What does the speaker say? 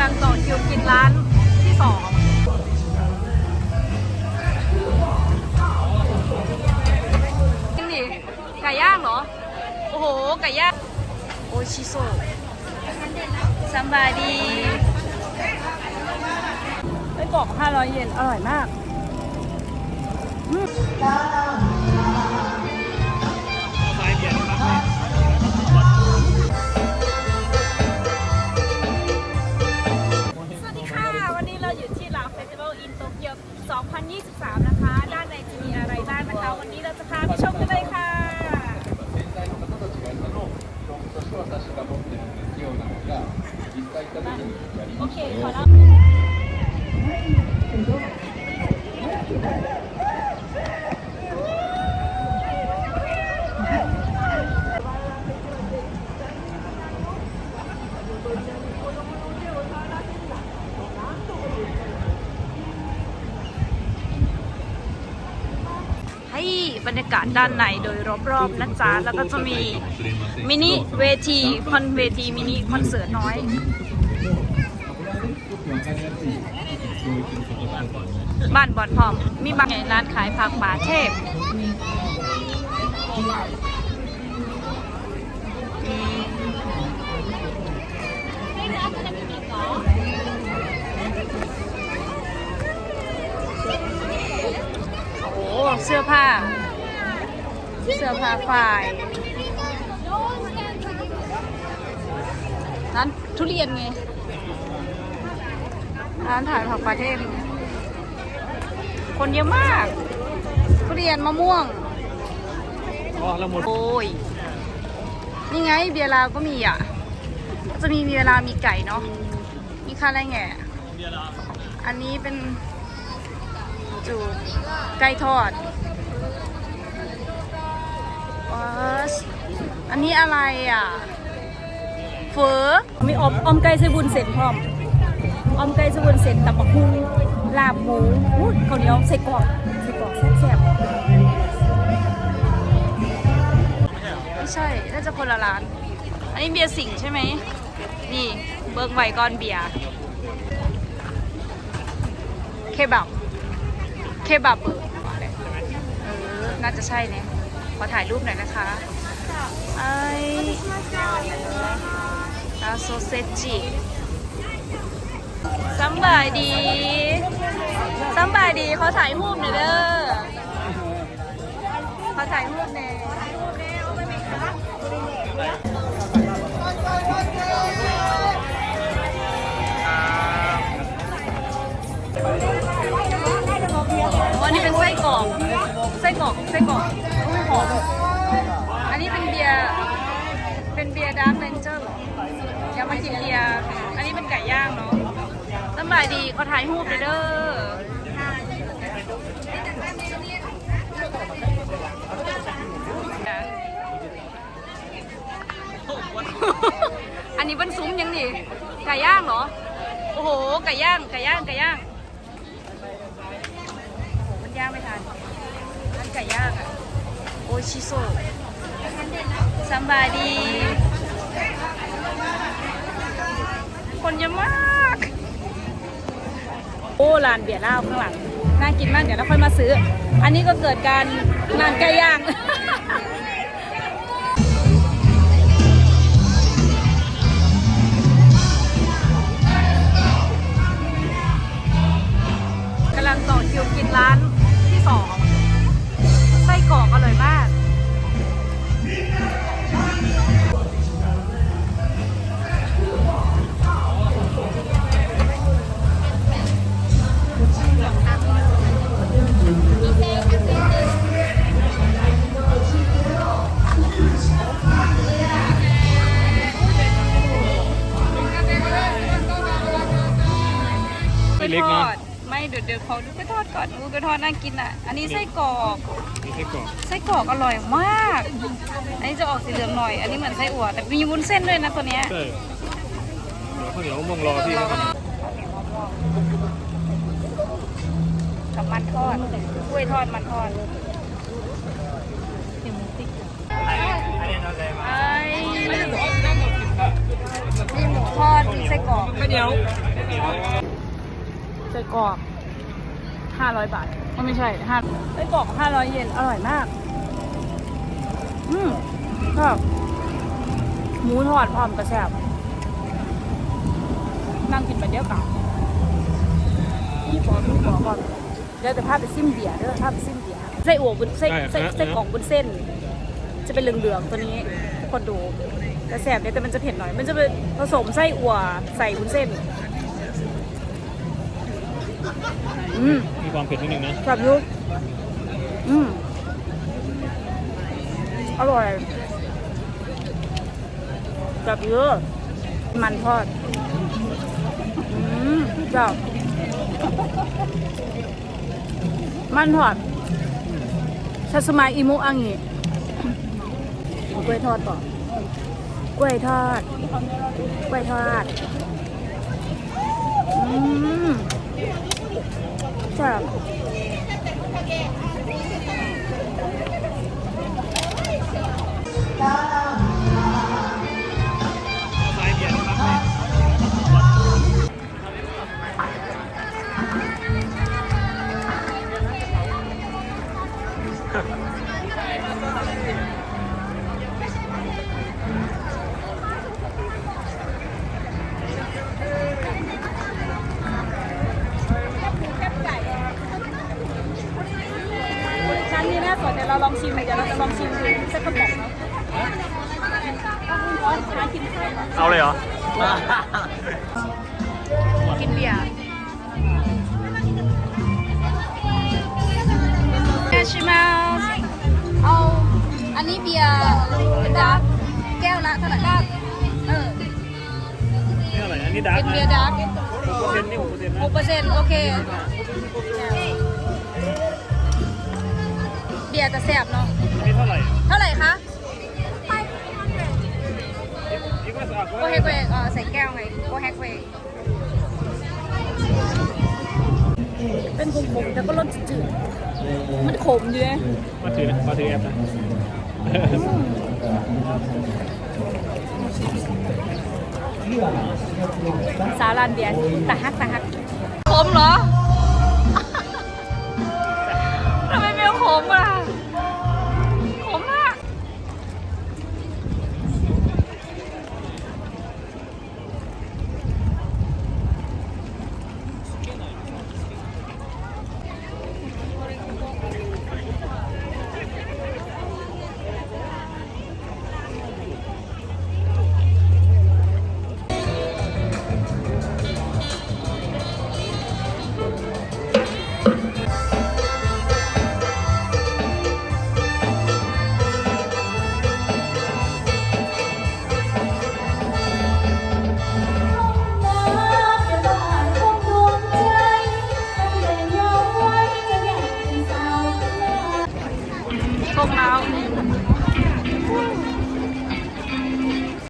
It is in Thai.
ำลังต่อคิวกินร้านที่สองจริงดิไก่ย่างเหรอ โอ้โห ไก่ย่าง โอชิโซซัมบาดีไส้กรอก500 เยน อร่อยมาก อืม บรรยากาศด้านในโดยรอบๆนะจ๊ะแล้วก็จะมีมินิเวทีคอนเวทีมินิคอนเสิร์ตน้อยบ้านบอลพร้อม มีบางร้านขายผักป่าเทพโอ้เสื้อผ้า เสื้อผ้าฝ่ายร้านทุเรียนไงร้านถ่ายผักปลาเทพคนเยอะมาก ทุเรียนมะม่วงอ๋อแล้วหมดโอ้ยนี่ไงเบียร์ลาวก็มีอะก็จะมีเบียร์ลาวมีไก่เนาะ มีข้าวไรแง่อันนี้เป็นจูดไก่ทอด ว้าสอันนี้อะไรอะเฟอมีอมอมไก่ใส่บุญเส้นพร้อมอมไก่ใส่บุญเส้นตับกหุ่งลาบหมูอุ๊ยข้าวเหนียวใส่กรอกใส่กรอกแซ่บๆไม่ใช่น่าจะคนละร้าน อันนี้เบียร์สิงห์ใช่ไหมนี่เบิร์กไวก้อนเบียร์เคบับเคบับเบอร์เออน่าจะใช่เนี่ย ขอถ่ายรูปหน่อยนะคะไอลาโซเซจิซัมบายดีซัมบายดีขอถ่ายรูปหน่อยเด้อขอถ่ายรูปหน่วันนี้เป็นไส้กรอกไส้กรอกไส้กรอก หอม อันนี้เป็นเบียร์ เป็นเบียร์ดาร์กเลนเจอร์เหรอเดี๋ยวมากินเบียร์ อันนี้เป็นไก่ย่างเนาะสบายดีเขาถ่ายรูปเลยเด้ออันนี้เป็นซุ้มยังนี่ไก่ย่างเหรอ โอ้โห ไก่ย่าง ไก่ย่าง ไก่ย่าง มันย่างไม่ทันร้านไก่ย่างอะ โอชิโซซัมบาดีคนเยอะมาก โอ้ร้านเบียร์เหล้าข้างหลัง น่ากินมาก เดี๋ยวเราค่อยมาซื้อ อันนี้ก็เกิดการงานไก่ย่าง กำลังต่อคิวกินร้านที่สอง อดก่อนดูกระทอดน่ากินอะ อันนี้ไส้กรอกมีไส้กรอกไส้กรอกอร่อยมาก อันนี้จะออกสีเหลืองหน่อย อันนี้เหมือนไส้อั่วแต่มีวุ้นเส้นด้วยนะตัวเนี้ยใช่เดี๋ยวข้าวเหนียวมะม่วงรอพี่เขาก่อนกับมันทอดกล้วยทอดมันทอดไอ้มีหมูทอดมีไส้กรอกข้าวเหนียวเอไส้กรอก ห้าร้อยบาทก็ไม่ใช่ห้าไส้กรอกห้าร้อยเยนอร่อยมาก อืมก็หมูทอดพร้อมกระแซบนั่งกินบรรยากาศพี่ขอพี่ขอก่อนเดี๋ยวจะพาไปซิมเบียร์เด้อพาไปซิมเบียร์ไส้อั่วบนไส้ไส้ไส้กรอกบนเส้น จะเป็นเหลืองๆตัวนี้ทุกคนดูแต่แสบเนี่ยแต่มันจะเผ็ดหน่อย มันจะเป็นผสมไส้อั่วใส่วุ้นเส้น อืมมีความเผ็ดนิดนึงนะแบบยุอืมอร่อยแบบเยอะ มันทอด อืมแบบมันทอดชาสมายอิมุอังงี้กล้วยทอดต่อกล้วยทอด กล้วยทอด อืม แซ่บ ดี๋ยวเราลองชิมเดี๋ยวเราจะลองชิมดูเส้นกระป๋องเนาะอ๋อหากินข้าวก่อนเอาเลยเหรอ กินเบียร์เบียร์ชิมาสเอาอันนี้เบียร์ดักแก้วละเท่าไหร่เออนี่อะไรอันนี้ดาร์เป็กนเบียร์ดักเปอร์เซ็นต์นี่หกเปอร์เซ็นต์นะหกเปอร์เซ็นต์โอเค เบียร์จะแซ่บเนาะอันนี้เท่าไหร่เท่าไหร่คะนี่ก็สะอาดโกเฮกเวกเออใส่แก้วไงโกเฮกเวกเป็นขมๆแต่ก็รสจืดๆมันขมอยู่ไงมาถือนะมาถือแอปนะสาลานเบียร์ตะฮักตะฮักขมเหรอทำไมไม่ขมอะ